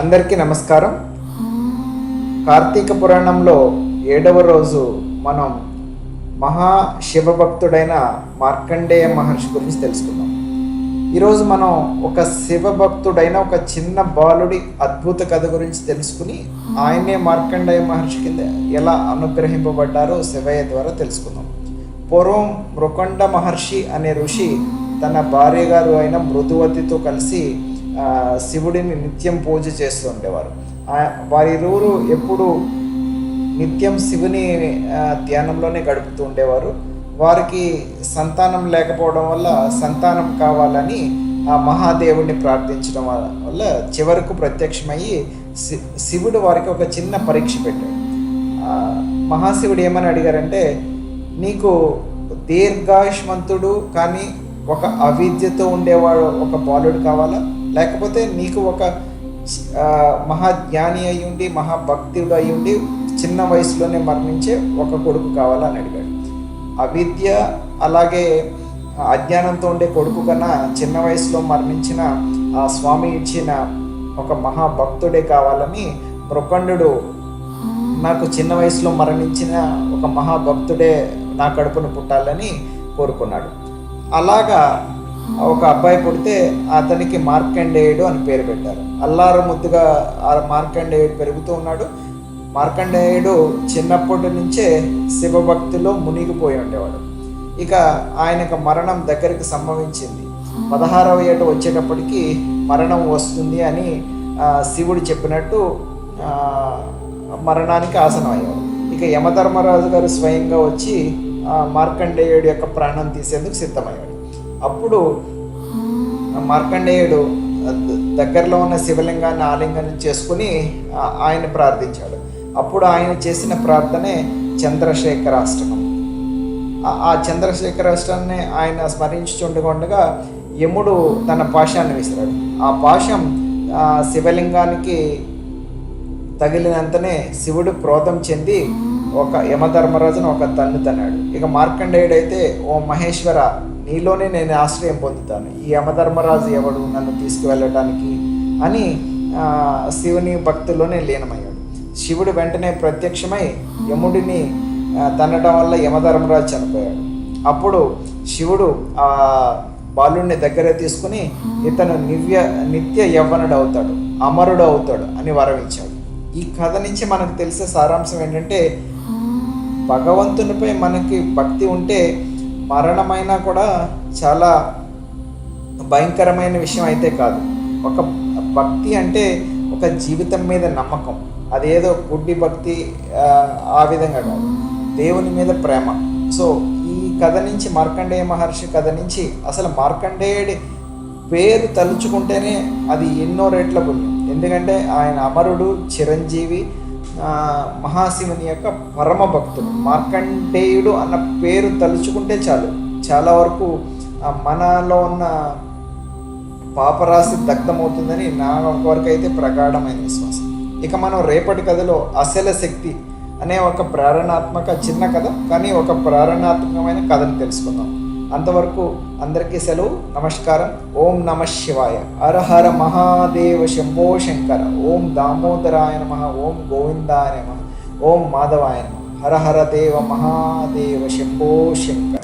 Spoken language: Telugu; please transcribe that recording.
అందరికీ నమస్కారం. కార్తీక పురాణంలో ఏడవ రోజు మనం మహా శివభక్తుడైన మార్కండేయ మహర్షి గురించి తెలుసుకుందాం. ఈరోజు మనం ఒక శివభక్తుడైన ఒక చిన్న బాలుడి అద్భుత కథ గురించి తెలుసుకుని ఆయనే మార్కండేయ మహర్షి కింద ఎలా అనుగ్రహింపబడ్డారో శివయ్య ద్వారా తెలుసుకుందాం. పూర్వం మృకొండ మహర్షి అనే ఋషి తన భార్య గారు అయిన మృదువతితో కలిసి శివుడిని నిత్యం పూజ చేస్తూ ఉండేవారు. వారి వారిరువురు ఎప్పుడు నిత్యం శివుని ధ్యానంలోనే గడుపుతూ ఉండేవారు. వారికి సంతానం లేకపోవడం వల్ల సంతానం కావాలని ఆ మహాదేవుడిని ప్రార్థించడం వల్ల- చివరకు ప్రత్యక్షమయ్యి శివుడు వారికి ఒక చిన్న పరీక్ష పెట్టాడు. మహాశివుడు ఏమని అడిగారంటే నీకు దీర్ఘాయుష్మంతుడు కానీ ఒక అవిద్యతో ఉండేవాడు ఒక బాలుడు కావాలా? లేకపోతే నీకు ఒక మహాజ్ఞాని అయి ఉండి మహాభక్తుడు అయి ఉండి చిన్న వయసులోనే మరణించే ఒక కొడుకు కావాలని అడిగాడు. అవిద్య అలాగే అజ్ఞానంతో ఉండే కొడుకు కన్నా చిన్న వయసులో మరణించిన ఆ స్వామి ఇచ్చిన ఒక మహాభక్తుడే కావాలని మృకండు నాకు చిన్న వయసులో మరణించిన ఒక మహాభక్తుడే నా కడుపును పుట్టాలని కోరుకున్నాడు. అలాగా ఒక అబ్బాయి పుడితే అతనికి మార్కండేయుడు అని పేరు పెట్టారు. అల్లార ముద్దుగా ఆ మార్కండేయుడు పెరుగుతూ ఉన్నాడు. మార్కండేయుడు చిన్నప్పటి నుంచే శివభక్తిలో మునిగిపోయి ఉండేవాడు. ఇక ఆయనకు మరణం దగ్గరికి సంభవించింది. పదహారవ ఏట వచ్చేటప్పటికి మరణం వస్తుంది అని శివుడు చెప్పినట్టు మరణానికి ఆసనం అయ్యాడు ఇక యమధర్మరాజు గారు స్వయంగా వచ్చి మార్కండేయుడు మార్కండేయుడి యొక్క ప్రాణం తీసేందుకు సిద్ధమయ్యాడు. అప్పుడు మార్కండేయుడు ద- దగ్గరలో ఉన్న శివలింగాన్ని ఆలింగనం చేసుకుని ఆయన ప్రార్థించాడు. అప్పుడు ఆయన చేసిన ప్రార్థనే చంద్రశేఖరాష్టకం. ఆ- చంద్రశేఖరాష్టాన్ని చంద్రశేఖరాష్ట్రాన్ని ఆయన స్మరించుచుండగా యముడు తన పాశాన్ని విసిరాడు. ఆ పాశం శివలింగానికి తగిలినంతనే శివుడు క్రోధం చెంది ఒక యమధర్మరాజును ఒక తన్ను తన్నాడు ఇక మార్కండేయుడు అయితే ఓ మహేశ్వర నీలోనే నేను ఆశ్రయం పొందుతాను. ఈ యమధర్మరాజు ఎవడు? నన్ను తీసుకువెళ్ళటానికి అని శివుని భక్తుల్లోనే లీనమయ్యాడు. శివుడు వెంటనే ప్రత్యక్షమై యముడిని తన్నడం వల్ల యమధర్మరాజు చనిపోయాడు. అప్పుడు శివుడు ఆ బాలుడిని దగ్గర తీసుకుని ఇతను నివ్య నిత్య యవ్వనుడు అవుతాడు అమరుడు అవుతాడు అని వరవించాడు ఈ కథ నుంచి మనకు తెలిసే సారాంశం ఏంటంటే భగవంతునిపై మనకి భక్తి ఉంటే మరణమైనా కూడా చాలా భయంకరమైన విషయం అయితే కాదు. ఒక భక్తి అంటే ఒక జీవితం మీద నమ్మకం. అదేదో గుడ్డి భక్తి ఆ, విధంగా కాదు. దేవుని మీద ప్రేమ. సో ఈ కథ నుంచి మార్కండేయ మహర్షి కథ నుంచి అసలు మార్కండేయుడి పేరు తలుచుకుంటేనే అది ఎన్నో రేట్ల పుణ్యం. ఎందుకంటే ఆయన అమరుడు చిరంజీవి మహాశివుని యొక్క పరమ భక్తుడు. మార్కండేయుడు అన్న పేరు తలుచుకుంటే చాలు. చాలా వరకు ఆ, మనలో ఉన్న పాపరాశి దగ్ధమవుతుందని నా వరకు అయితే ప్రగాఢమైన విశ్వాసం. ఇక మనం రేపటి కథలో అసల శక్తి అనే ఒక ప్రేరణాత్మక చిన్న కథ కానీ ఒక ప్రేరణాత్మకమైన కథను తెలుసుకుందాం. అంతవరకు అందరికీ సెలవు నమస్కారం. ఓం నమ శివాయ. హర హర మహాదేవ శంభో శంకర. ఓం దామోదరాయ నమ. ఓం గోవిందాయ నమ. ఓం మాధవాయ నమ. హర హర దేవ మహాదేవ శంభో శంకర.